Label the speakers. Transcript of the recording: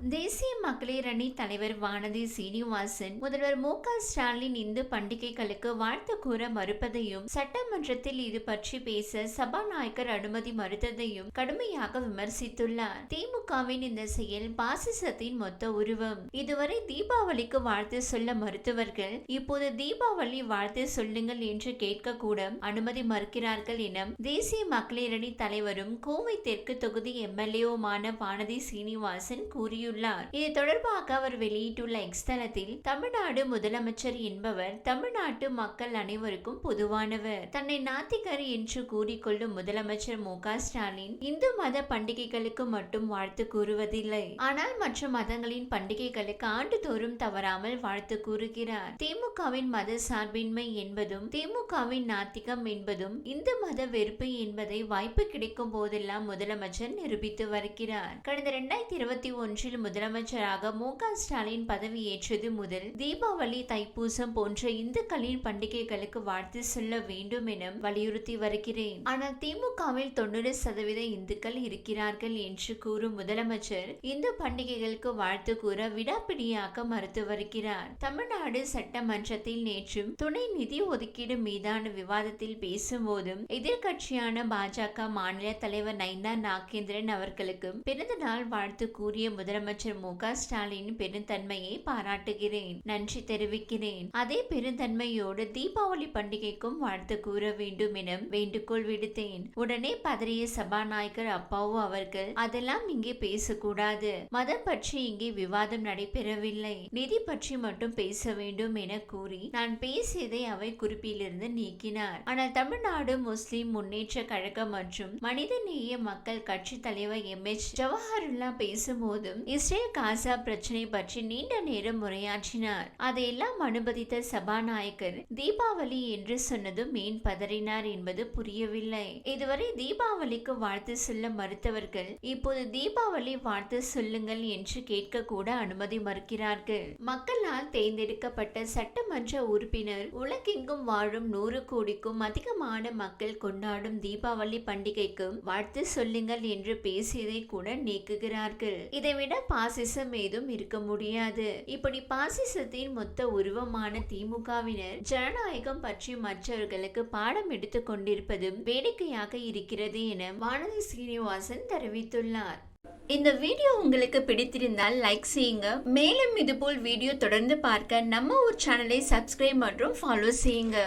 Speaker 1: தேசிய மகளிர் அணி தலைவர் வானதி சீனிவாசன் முதல்வர் மு க ஸ்டாலின் இந்து பண்டிகைகளுக்கு வாழ்த்து கூற மறுப்பதையும் சட்டமன்றத்தில் இது பற்றி பேச சபாநாயகர் அனுமதி மறுத்ததையும் கடுமையாக விமர்சித்துள்ளார். திமுகவின் இந்த செயல் பாசிசத்தின் மொத்த உருவம். இதுவரை தீபாவளிக்கு வாழ்த்து சொல்ல மறுத்தவர்கள் இப்போது தீபாவளி வாழ்த்து சொல்லுங்கள் என்று கேட்க கூட அனுமதி மறுக்கிறார்கள் என தேசிய மகளிர் அணி தலைவரும் கோவை தெற்கு தொகுதி எம்எல்ஏவுமான வானதி சீனிவாசன் கூறியுள்ளார். இது தொடர்பாக அவர் வெளியிட்டுள்ள எக்ஸ்தலத்தில் தமிழ்நாடு முதலமைச்சர் என்பவர் தமிழ்நாட்டு மக்கள் அனைவருக்கும் பொதுவானவர். தன்னை நாத்திகர் என்று கூறிக்கொள்ளும் முதலமைச்சர் மு ஸ்டாலின் இந்து மத பண்டிகைகளுக்கு மட்டும் வாழ்த்து கூறுவதில்லை. ஆனால் மற்ற மதங்களின் பண்டிகைகளுக்கு ஆண்டுதோறும் தவறாமல் வாழ்த்து கூறுகிறார். திமுகவின் மத சார்பின்மை என்பதும் திமுகவின் நாத்திகம் என்பதும் இந்து மத வெறுப்பு என்பதை வாய்ப்பு கிடைக்கும் போதெல்லாம் முதலமைச்சர் நிரூபித்து வருகிறார். கடந்த இரண்டாயிரத்தி இருபத்தி ஒன்றில் முதலமைச்சராக மு க ஸ்டாலின் பதவியேற்றது முதல் தீபாவளி தைப்பூசம் போன்ற இந்துக்களின் பண்டிகைகளுக்கு வாழ்த்து சொல்ல வேண்டும் என வலியுறுத்தி வருகிறேன். ஆனால் திமுகவில் தொண்ணூறு சதவீத இந்துக்கள் இருக்கிறார்கள் என்று கூறும் முதலமைச்சர் இந்து பண்டிகைகளுக்கு வாழ்த்து கூற விடாப்பிடியாக மறுத்து வருகிறார். தமிழ்நாடு சட்டமன்றத்தில் நேற்றும் துணை நிதி ஒதுக்கீடு மீதான விவாதத்தில் பேசும்போதும் எதிர்க்கட்சியான பாஜக மாநில தலைவர் நைனா நாகேந்திரன் அவர்களுக்கு பிறந்த நாள் வாழ்த்து கூறிய முதலமைச்சர் முதலமைச்சர் மு க ஸ்டாலின் பெருந்தன்மையை பாராட்டுகிறேன். நன்றி தெரிவிக்கிறேன். அதே பெருந்தன்மையோடு தீபாவளி பண்டிகைக்கும் வாழ்த்து கூற வேண்டும் என வேண்டுகோள் விடுத்தேன். உடனே பதறிய சபாநாயகர் அப்பாவு அவர்கள் அதெல்லாம் இங்கே பேசக்கூடாது. மதம் பற்றி இங்கே விவாதம் நடைபெறவில்லை. நிதி பற்றி மட்டும் பேச வேண்டும் என கூறி நான் பேசியதை அவை குறிப்பிலிருந்து நீக்கினார். ஆனால் தமிழ்நாடு முஸ்லிம் முன்னேற்ற கழகம் மற்றும் மனிதநேய மக்கள் கட்சி தலைவர் எம். எச். ஜவஹர்லா பேசும்போதும் இஸ்ரேல் காசா பிரச்சனை பற்றி நீண்ட நேரம் உரையாற்றினார். அதையெல்லாம் அனுமதித்த சபாநாயகர் தீபாவளி என்று சொன்னதும் மீன் பதறினார் என்பது புரியவில்லை. இதுவரை தீபாவளிக்கு வாழ்த்து சொல்ல மறுத்தவர்கள் இப்போது தீபாவளி வாழ்த்து சொல்லுங்கள் என்று கேட்க கூட அனுமதி மறுக்கிறார்கள். மக்களால் தேர்ந்தெடுக்கப்பட்ட சட்டமன்ற உறுப்பினர் உலகெங்கும் வாழும் நூறு கோடிக்கும் அதிகமான மக்கள் கொண்டாடும் தீபாவளி பண்டிகைக்கும் வாழ்த்து சொல்லுங்கள் என்று பேசியதை கூட நீக்குகிறார்கள். இதைவிட பாசிசம் ஏதும் இருக்க முடியாது. இப்படி பாசிசத்தின் மொத்த உருவமான திமுகவினர் ஜனநாயகம் பற்றி மற்றவர்களுக்கு பாடம் எடுத்துக் கொண்டிருப்பதும் வேடிக்கையாக இருக்கிறது என வானதி சீனிவாசன் தெரிவித்துள்ளார். இந்த வீடியோ உங்களுக்கு பிடித்திருந்தால் லைக் செய்யுங்க. மேலும் இதுபோல் வீடியோ தொடர்ந்து பார்க்க நம்ம ஊர் சேனலை சப்ஸ்கிரைப் மற்றும் ஃபாலோ செய்யுங்க.